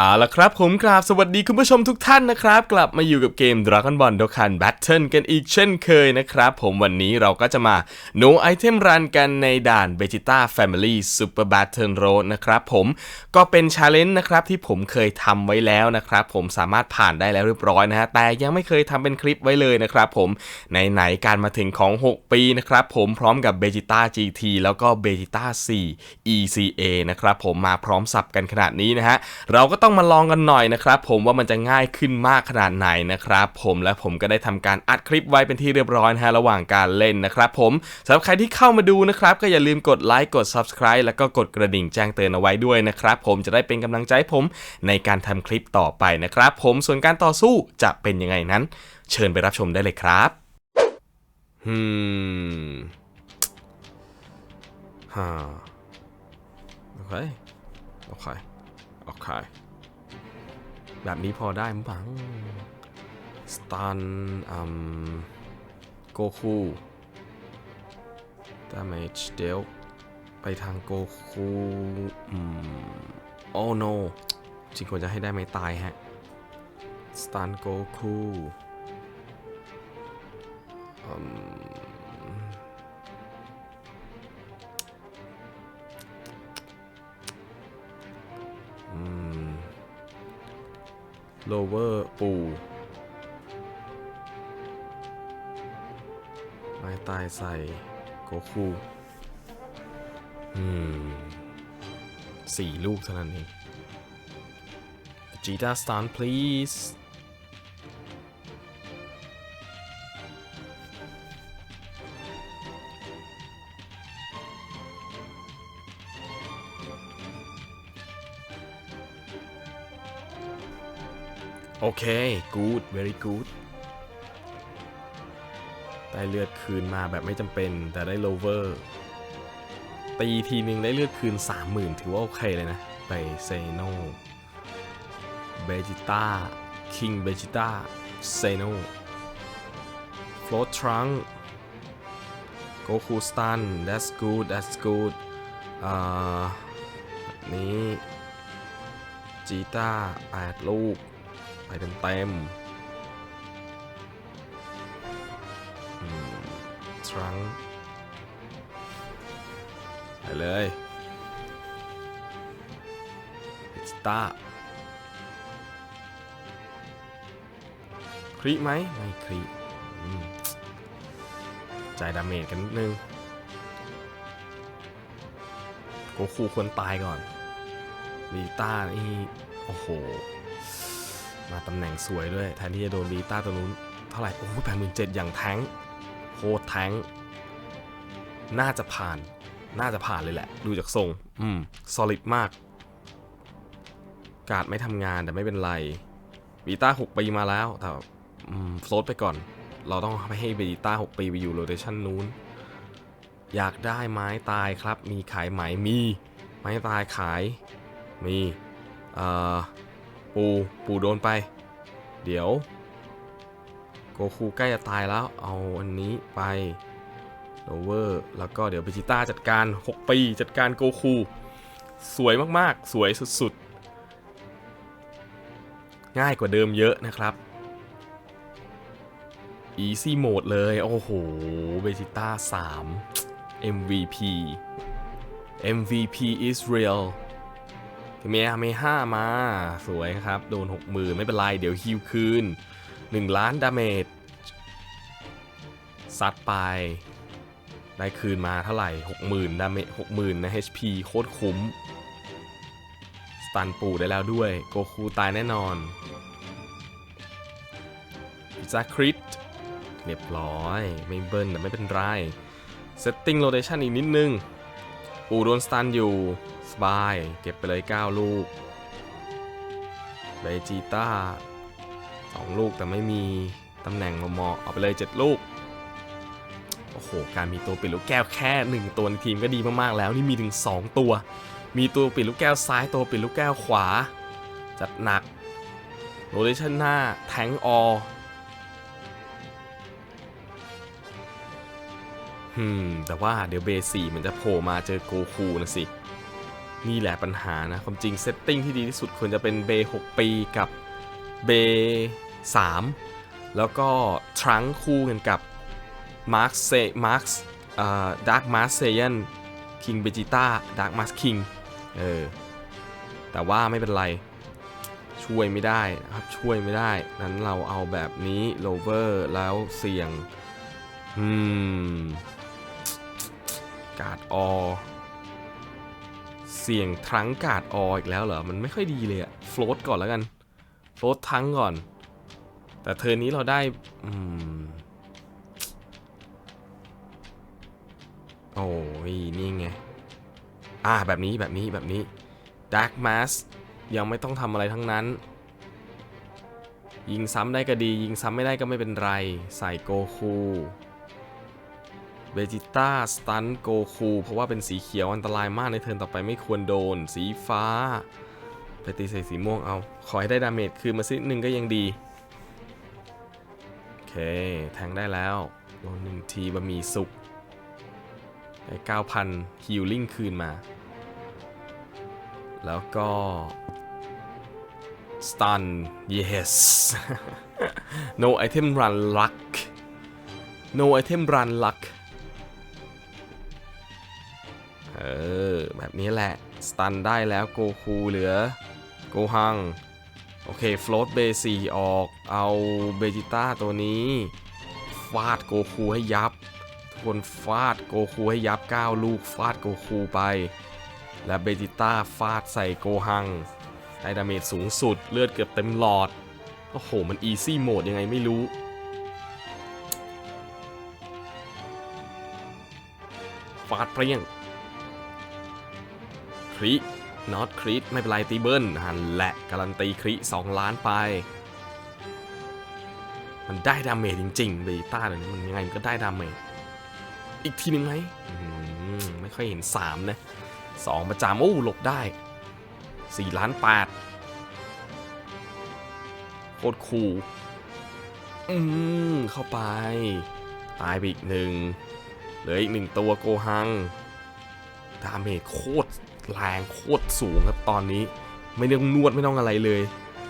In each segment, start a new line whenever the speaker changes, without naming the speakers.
เอาละครับผมกราบสวัสดีคุณผู้ชมทุกท่านนะครับ กลับมาอยู่กับเกม Dragon Ball Dokkan Battle กันอีกเช่นเคยนะครับ ผมวันนี้เราก็จะมา No Item Run กันในด่าน Vegeta Family Super Battle Road นะครับผมก็เป็น Challenge นะครับที่ผมเคยทำไว้แล้วนะครับ ผมสามารถผ่านได้แล้วเรียบร้อยนะฮะแต่ยังไม่เคยทำเป็นคลิปไว้เลยนะครับผมไหนๆการมาถึงของ 6 ปีนะครับผมพร้อมกับ Vegeta GT แล้วก็ Vegeta 4 ECA นะครับผมมาพร้อมสับกันขนาดนี้นะฮะเราก็ต้องมาลองกันหน่อยนะครับผมว่ามันจะง่ายขึ้นมากขนาดไหนนะครับผมและผมก็ได้ทำการอัดคลิปไว้เป็นที่เรียบร้อยนะฮะระหว่างการเล่นนะครับผมสำหรับใครที่เข้ามาดูนะครับก็อย่าลืมกดไลค์กด Subscribe แล้วก็กดกระดิ่งแจ้งเตือนเอาไว้ด้วยนะครับผมจะได้เป็นกำลังใจผมในการทำคลิปต่อไปนะครับผมส่วนการต่อสู้จะเป็นยังไงนั้น เชิญไปรับชมได้เลยครับฮึมฮ่าโอเคโอเคโอเค แบบนี้พอได้มั้งบังสตันอืมโกคูดาเมจเดลไปทางโกคูอืมโอ้โนจริงควรจะให้ได้ไม่ตายฮะสตันโกคูอืม โลเวอร์ปูไม้ตายใส่โกคูอืมสี่ลูกเท่านั้นเองจีตาสตาน please เค good very good ได้เลือดคืนมาแบบไม่จำเป็นแต่ได้ lower ตีทีนึงได้เลือดคืน 30,000 ถือว่าโอเคเลยนะ ไปเซโนเบจิต้าคิงเบจิต้าเซโน float trunk Goku stun that's good that's good อ่านี้จีต้า8ลูก ไปเต็มเต็มทรังไปเลยสตาคริไหมไม่คริอืมจ่ายดาเมจกันนิดนึงโกคูควรตายก่อนวีต้านี่โอ้โห มาตำแหน่งสวยด้วย แทนที่จะโดนบีต้าตัวนู้น เท่าไหร่ โอ้โหแปดหมื่นเจ็ดอย่างแท้งโคตรแท้งน่าจะผ่าน น่าจะผ่านเลยแหละ ดูจากทรง อืม solid มาก การ์ดไม่ทำงานแต่ไม่เป็นไรบีต้า6ปีมาแล้ว แต่อืมโฟลตไปก่อน เราต้องให้บีต้า6ปีไปอยู่โรเ t ชันนู้น อยากได้ไม้ตายครับ มีขายไหมมี ไม้ตายขาย มี เอ่อ ปูปูโดนไป เดี๋ยว โกคูใกล้จะตายแล้ว เอาอันนี้ไปโลเวอร์ แล้วก็เดี๋ยวเบจิต้าจัดการ 6 ปี จัดการโกคู สวยมากๆ สวยสุดๆ ง่ายกว่าเดิมเยอะนะครับ Easy Mode เลย โอ้โห เบจิต้า 3 MVP MVP Israel เมียเมห้ามาสวยครับ โดน6 0,000ไม่เป็นไร เดี๋ยวฮิวคืน 1 ล้านดาเมจซัดไป ได้คืนมาเท่าไหร่ 60,000ดาเมจ60,000นะ HP โคตรคุ้ม สตันปูได้แล้วด้วย โกคูตายแน่นอนพิซซ่าคริตเรียบร้อย ไม่เบิ้ลแต่ไม่เป็นไรเซตติ้งโ t เ t ชันอีกนิดนึง ปูโดนสตันอยู่ สบาย เก็บไปเลย 9 ลูกเบจิต้า2ลูกแต่ไม่มีตำแหน่งเหมาะเอาไปเลย 7 ลูก โอ้โห การมีตัวปิดลูกแก้วแค่ 1 ตัวในทีมก็ดีมากๆ แล้วนี่มีถึง 2 ตัว มีตัวปิดลูกแก้วซ้ายตัวปิดลูกแก้วขวา จัดหนักโรเ t ชันหน้าแทงออ อืมแต่ว่าเดี๋ยวเบสี่มันจะโผล่มาเจอโกคูนะสิ นี่แหละปัญหานะ ความจริงเซตติ้งที่ดีที่สุดควรจะเป็นเบย์6ปีกับเบย์3แล้วก็ทรังคู่กันกับมาร์คเซมาร์คเอ่อดาร์คมาร์เซยันคิงเบจิต้าดาร์คมาร์คิงเออแต่ว่าไม่เป็นไรช่วยไม่ได้นะครับช่วยไม่ได้นั้นเราเอาแบบนี้โลเวอร์แล้วเสี่ยง อืม กาดออ เสี่ยงทรังกาดอออีกแล้วเหรอ มันไม่ค่อยดีเลยอะโฟลตก่อนแล้วกัน โฟลตทั้งก่อน แต่เทอร์นนี้เราได้อืมโอ้ยนี่ไง อ่า แบบนี้แบบนี้แบบนี้ Dark Mass ยังไม่ต้องทำอะไรทั้งนั้น ยิงซ้ำได้ก็ดี ยิงซ้ำไม่ได้ก็ไม่เป็นไร ใส่โกคู เบจิต้าสตันโกคูเพราะว่าเป็นสีเขียวอันตรายมากในเทิร์นต่อไปไม่ควรโดน สีฟ้า ไปตีใส่สีม่วงเอา ขอให้ได้ดาเมจคืนมาสิหนึ่งก็ยังดี โอเค แทงได้แล้วโดนหนึ่งทีบะหมี่สุกได้เก้าพันฮิลลิ่งคืนมา แล้วก็ stun yes no item run luck no item run luck เออ แบบนี้แหละ สตันได้แล้วโกคูเหลือโกฮัง โอเคฟล o ตเบซีออกเอาเบจิต้าตัวนี้ฟาดโกคูให้ยับ ทุกคนฟาดโกคูให้ยับ 9 ลูกฟาดโกคูไป และเบจิต้าฟาดใส่โกฮังได้ดาเมจสูงสุดเลือดเกือบเต็มหลอด โอ้โห มันอีซี่โหมดยังไงไม่รู้ฟาดเปรี้ยง ครินอตคริไม่เป็นไรตีเบิลหันแหละการันตีคริ2ล้านไป มันได้ดาเมจจริงๆเบต้าเดี๋ยวนี้มันยังไงมันก็ได้ดาเมจอีกทีหนึ่งไหมไม่ค่อยเห็น 3 นะ 2 ประจำโอ้หลบได้ 4 ล้าน8โคตรคูลอืม เข้าไป ตายไปอีกหนึ่งเหลืออีกหนึ่งตัวโกฮัง ดาเมจโคตร แรงโคตรสูงครับตอนนี้ ไม่ต้องนวดไม่ต้องอะไรเลย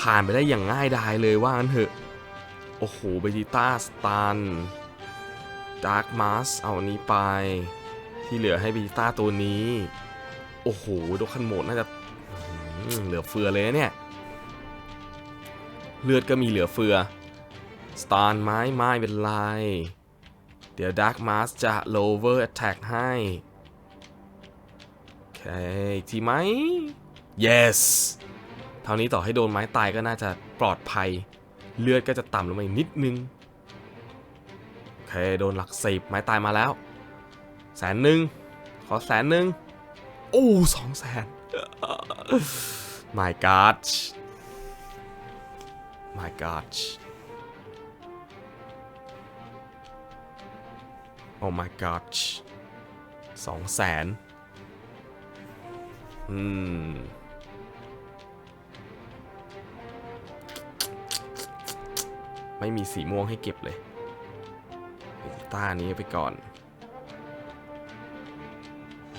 ผ่านไปได้อย่างง่ายดายเลยว่างั้นเถอะ โอ้โหเบจิต้าสตันดาร์กมาสเอาอันนี้ไป ที่เหลือให้เบจิต้าตัวนี้ โอ้โหโดคันโหมดน่าจะเหลือเฟือเลยเนี่ย เลือดก็มีเหลือเฟือสตาร์ไม้ไม้เป็นไร เดี๋ยว Dark Mask จะ lower attack ให้ อีกทีไหม yes เท่านี้ต่อให้โดนไม้ตายก็น่าจะปลอดภัย เลือดก็จะต่ำลงมาอีกนิดนึง โอเค โดนหลักสิบไม้ตายมาแล้ว แสนหนึ่ง ขอแสนหนึ่ง โอ้สองแสน my god my god oh my god สองแสน อืมไม่มีสีม่วงให้เก็บเลยต้านี้ไปก่อน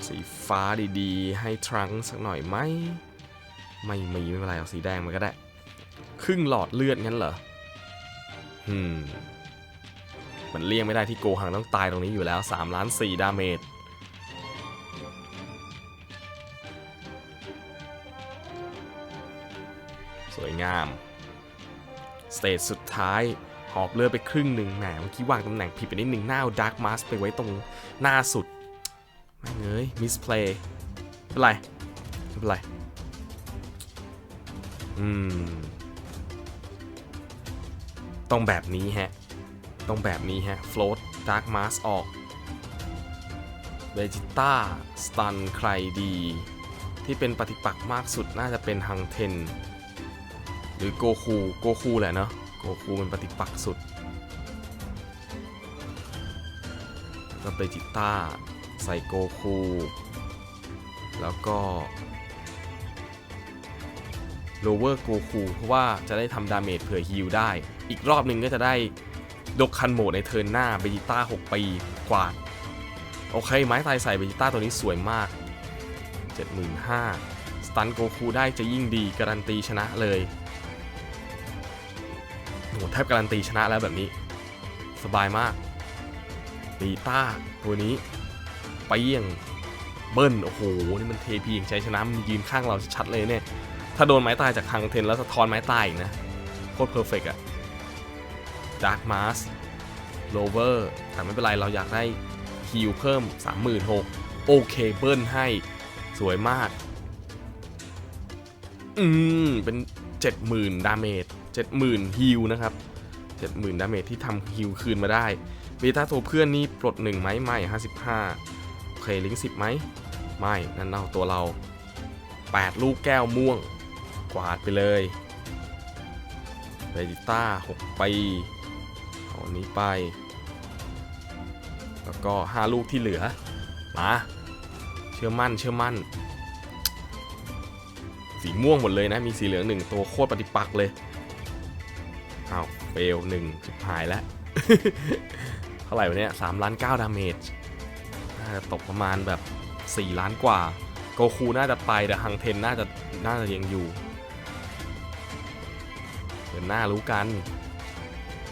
สีฟ้าดีๆ ให้ทรังสักหน่อยไหม ไม่มีไม่เป็นไรเอาสีแดงมาก็ได้ ครึ่งหลอดเลือดงั้นเหรออืม มันเลี่ยงไม่ได้ที่โกหังต้องตายตรงนี้อยู่แล้ว 3 ล้าน 4 ดาเมจ สวยงามสเตจสุดท้ายหอบเลือดไปครึ่งหนึ่งแหมเมื่อกี้วางตำแหน่งผิดไปนิดหนึ่งหน้าดาร์กมาสไปไว้ตรงหน้าสุดไม่เงยมิสเพลย์ไม่เป็นไรไม่เป็นไรอืมต้องแบบนี้ฮะ ต้องแบบนี้ฮะ float dark mask ออกเ e จิต้าสตันใครดี ที่เป็นปฏิปักษ์มากสุดน่าจะเป็นฮังเทน หรือโกคูโกคูแหละเนาะโกคูเป็นปฏิปักษ์สุดแล้วก็เบจิต้าใส่โกคู แล้วก็โลเวอร์โกคูเพราะว่าจะได้ทำดาเมจเผื่อฮิลได้ อีกรอบหนึ่งก็จะได้ดกคันโหมดในเทิร์นหน้าเบจิต้า6ปีกว่าด โอเค ไม้ตายใส่เบจิต้าตัวนี้สวยมาก 75,000สตันโกคูได้จะยิ่งดีการันตีชนะเลย โหแทบการันตีชนะแล้วแบบนี้ สบายมากตีต้าตัวนี้ไปเยี่ยงเบิ้ลโอ้โหนี่มันเทพีอย่างใจชนะมันยืนข้างเราชัดเลยเนี่ย ถ้าโดนไม้ตายจากคังเทนแล้วสะท้อนไม้ตายนะโคตรเพอร์เฟกอะดาร์กมาสโลเวอร์แต่ไม่เป็นไรเราอยากได้ฮิลเพิ่ม 36,000โอเคเบิ้ลให้สวยมาก อืม เป็น 70,000 ดาเมจ 70,000ฮิลนะครับ70,000ดาเมจที่ทำฮิลคืนมาได้เบต้าตัวเพื่อนนี่ปลด1ไหมไม่55โอเคลิงก์10ไหมไม่นั่นเอาตัวเรา 8 ลูกแก้วม่วง กวาดไปเลยเบจิต้า6ปีเอาอันนี้ไป แล้วก็ 5 ลูกที่เหลือ มาเชื่อมั่นเชื่อมั่น สีม่วงหมดเลยนะ มีสีเหลืองหนึ่งตัวโคตรปฏิปักษ์เลย อ้าวเฟลหนึ่งชิบหายแล้ว เท่าไหร่วะเนี่ยสามล้านเก้าดาเมจน่าจะตกประมาณแบบ 4 ล้านกว่า โกคูน่าจะไปแต่ฮังเทนน่าจะน่าจะยังอยู่เดือนหน้ารู้กัน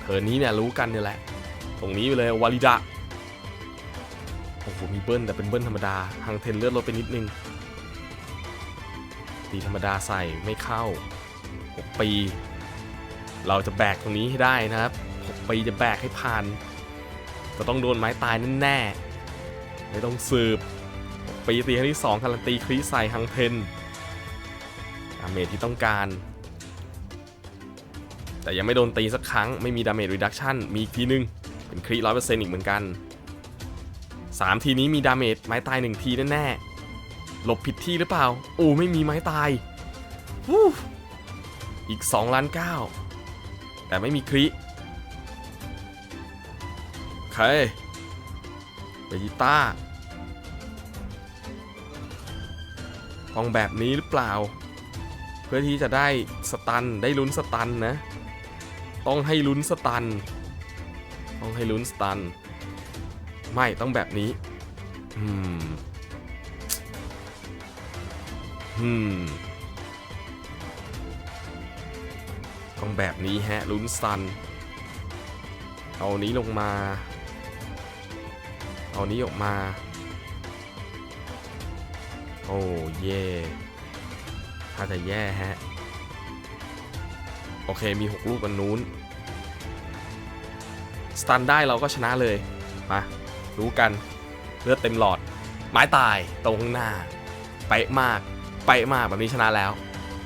เทินนี้เนี่ยรู้กันเนี่ยแหละ ตรงนี้ไปเลยวาลิดะโอ้โหมีเบิ้ลแต่เป็นเบิ้ลธรรมดาฮังเทนเลือดลดไปนิดนึง ตีธรรมดาใส่ไม่เข้า6ปี เราจะแบกตรงนี้ให้ได้นะครับ6ปีจะแบกให้ผ่านจะต้องโดนไม้ตายแน่ๆไม่ต้องสืบปีตีครั้งที่2การันตีครีสใส่ฮังเทนดาเมจที่ต้องการ แต่ยังไม่โดนตีสักครั้งไม่มีดาเมจรีดักชันมีอีกทีนึง เป็นครีร้อยเปอร์เซ็นต์อีกเหมือนกัน 3 ทีนี้มีดาเมจไม้ตาย 1 ทีแน่ๆหลบผิดที่หรือเปล่า โอ้ไม่มีไม้ตายวู้อีก2ล้าน9 แต่ไม่มีคริโอเคเบจิต้าต้องแบบนี้หรือเปล่า เพื่อที่จะได้สตันได้ลุ้นสตันนะ ต้องให้ลุ้นสตัน ต้องให้ลุ้นสตัน ไม่ต้องแบบนี้อืมอืม ต้องแบบนี้แฮะลุ้นซัน เอานี้ลงมา เอานี้ออกมา โอ้เย่ถ้าจะแย่ฮะ โอเคมี 6 ลูกกันนู้น สตันได้เราก็ชนะเลย มา รู้กัน เลือดเต็มหลอด ไม้ตายตรงข้างหน้าเป๊ะมากเป๊ะมากแบบนี้ชนะแล้ว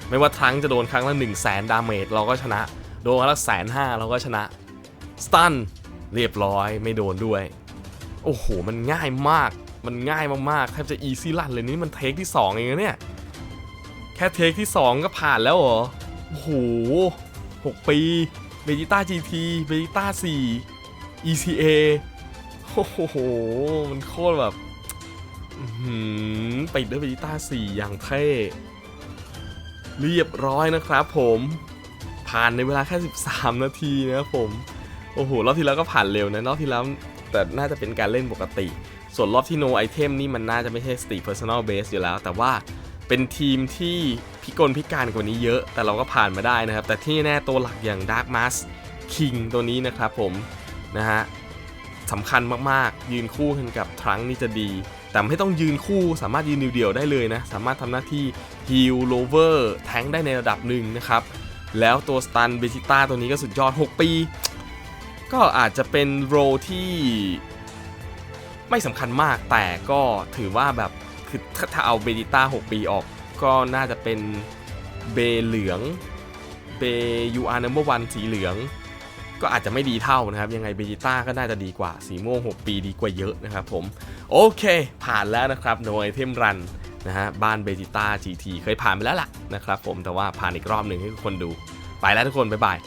ไม่ว่าครั้งจะโดนครั้งละ1 0 0 0 0แสนดาเมจเราก็ชนะ โดนครั้งละแสนห้าเราก็ชนะ สตันเรียบร้อยไม่โดนด้วย โอ้โห มันง่ายมาก มันง่ายมากๆแทบจะอีซี่ลันเลยนี่มันเทคที่ 2 เองนะเนี่ย แค่เทคที่ 2 ก็ผ่านแล้วเหรอ โอ้โห6ปีเบจิต้า GT เบจิต้า4 ECA โอ้โห มันโคตรแบบปิดด้วยเบจิต้า4อย่างเท่ เรียบร้อยนะครับผมผ่านในเวลาแค่ 13 นาทีนะครับผม โอ้โห รอบที่แล้วก็ผ่านเร็วนะ รอบที่แล้วแต่น่าจะเป็นการเล่นปกติ ส่วนรอบที่ no item นี่มันน่าจะไม่ใช่สตี personal base อยู่แล้ว แต่ว่าเป็นทีมที่พิกลพิการกว่านี้เยอะ แต่เราก็ผ่านมาได้นะครับ แต่ที่แน่ตัวหลักอย่าง Dark Mask King ตัวนี้นะครับผม นะฮะสำคัญมากๆ ยืนคู่กันกับทรังนี่จะดี แต่ไม่ต้องยืนคู่สามารถยืนเดี่ยวๆได้เลยนะ สามารถทำหน้าที่ Heal Lover แทงได้ในระดับหนึ่งนะครับ แล้วตัวสตันเบจิต้าตัวนี้ก็สุดยอด 6 ปี ก็อาจจะเป็นโรที่ไม่สำคัญมากแต่ก็ถือว่าแบบคือถ้าถ้าเอาเบจิต้า 6 ปีออก ก็น่าจะเป็นเบเหลืองเบยูอาร์นัมเบอร์วันสีเหลือง ก็อาจจะไม่ดีเท่านะครับ ยังไงเบจิต้าก็น่าจะดีกว่า สีม่วง 6 ปีดีกว่าเยอะนะครับผม โอเค ผ่านแล้วนะครับโนไอเทมรัน นะฮะบ้านเบจิต้าทีทีเคยผ่านไปแล้วล่ะนะครับผมแต่ว่าผ่านอีกรอบหนึ่งให้ทุกคนดู ไปแล้วทุกคน บ๊ายบาย